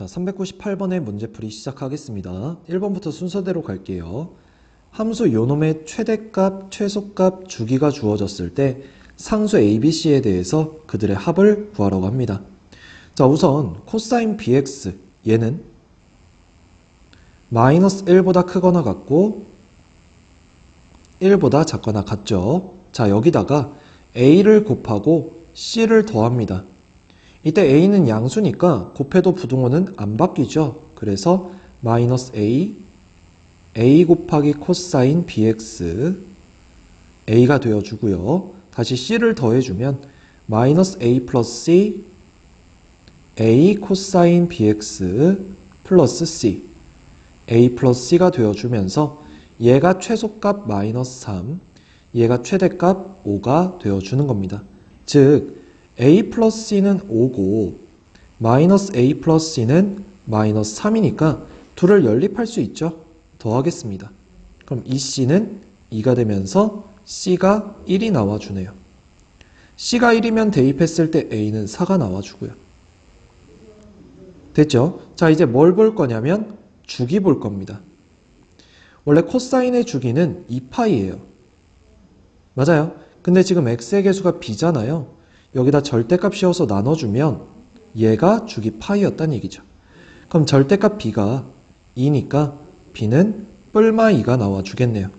자, 398번의 문제풀이 시작하겠습니다. 1번부터 순서대로 갈게요. 함수 요놈의 최대값, 최소값, 주기가 주어졌을 때 상수 ABC에 대해서 그들의 합을 구하라고 합니다. 자, 우선 코사인 BX 얘는 마이너스 1보다 크거나 같고 1보다 작거나 같죠. 자, 여기다가 A를 곱하고 C를 더합니다. 이때 A는 양수니까 곱해도 부등호는 안 바뀌죠. 그래서 마이너스 A, A 곱하기 코사인 BX, A가 되어주고요. 다시 C를 더해주면 마이너스 A 플러스 C, A 코사인 BX 플러스 C, A 플러스 C가 되어주면서 얘가 최소값 마이너스 3, 얘가 최대값 5가 되어주는 겁니다. 즉, a 플러스 c는 5고 마이너스 a 플러스 c는 마이너스 3이니까 둘을 연립할 수 있죠. 더하겠습니다. 그럼 이 c는 2가 되면서 c가 1이 나와주네요. c가 1이면 대입했을 때 a는 4가 나와주고요. 됐죠? 자 이제 뭘 볼 거냐면 주기 볼 겁니다. 원래 코사인의 주기는 2파이예요. 맞아요. 근데 지금 x의 개수가 b잖아요. 여기다 절대값 씌워서 나눠주면 얘가 주기 파이였단 얘기죠. 그럼 절대값 b가 2니까 b는 뿔마 2가 나와주겠네요.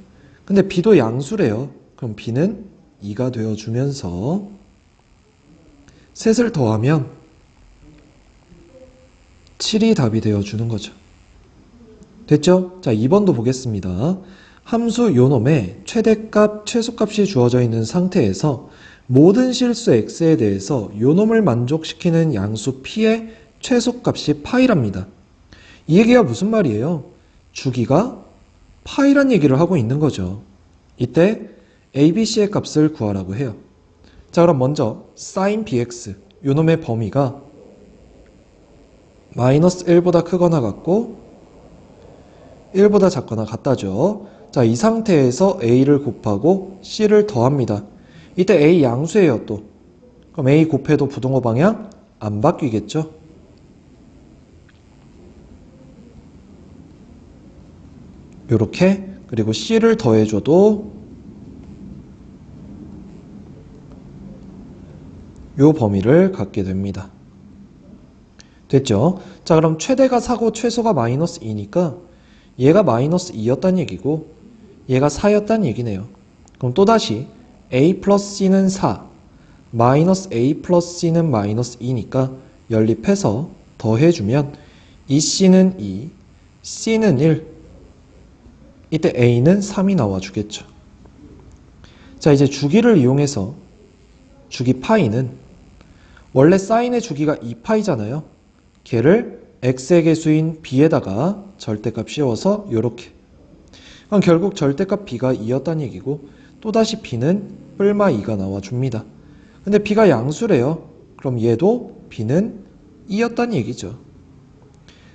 근데 b도 양수래요. 그럼 b는 2가 되어주면서 셋을 더하면 7이 답이 되어주는 거죠. 됐죠? 자, 2번도 보겠습니다. 함수 요놈의 최대값, 최소값이 주어져 있는 상태에서 모든 실수 x에 대해서 요놈을 만족시키는 양수 p의 최소값이 파이랍니다. 이 얘기가 무슨 말이에요? 주기가 파이란 얘기를 하고 있는 거죠. 이때 abc의 값을 구하라고 해요. 자, 그럼 먼저 sin bx 요놈의 범위가 마이너스 1보다 크거나 같고 1보다 작거나 같다죠. 자, 이 상태에서 a를 곱하고 c를 더합니다. 이때 a 양수예요, 또. 그럼 a 곱해도 부등호 방향 안 바뀌겠죠? 요렇게 그리고 c를 더해줘도 요 범위를 갖게 됩니다. 됐죠? 자, 그럼 최대가 4고 최소가 마이너스 2니까 얘가 마이너스 2였단 얘기고 얘가 4였단 얘기네요. 그럼 또다시 a 플러스 c는 4, 마이너스 a 플러스 c는 마이너스 2니까 연립해서 더해주면 이 c는 2, c는 1, 이때 a는 3이 나와주겠죠. 자, 이제 주기를 이용해서 주기 파이는 원래 사인의 주기가 2파이잖아요. 걔를 x의 개수인 b에다가 절대값 씌워서 이렇게 그럼 결국 절대값 b가 2였다는 얘기고 또다시 b는 뿔마 2가 나와줍니다. 근데 b가 양수래요. 그럼 얘도 b는 2였다는 얘기죠.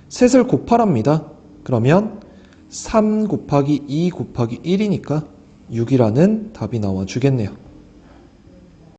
셋을 곱하랍니다. 그러면 3 곱하기 2 곱하기 1이니까 6이라는 답이 나와주겠네요.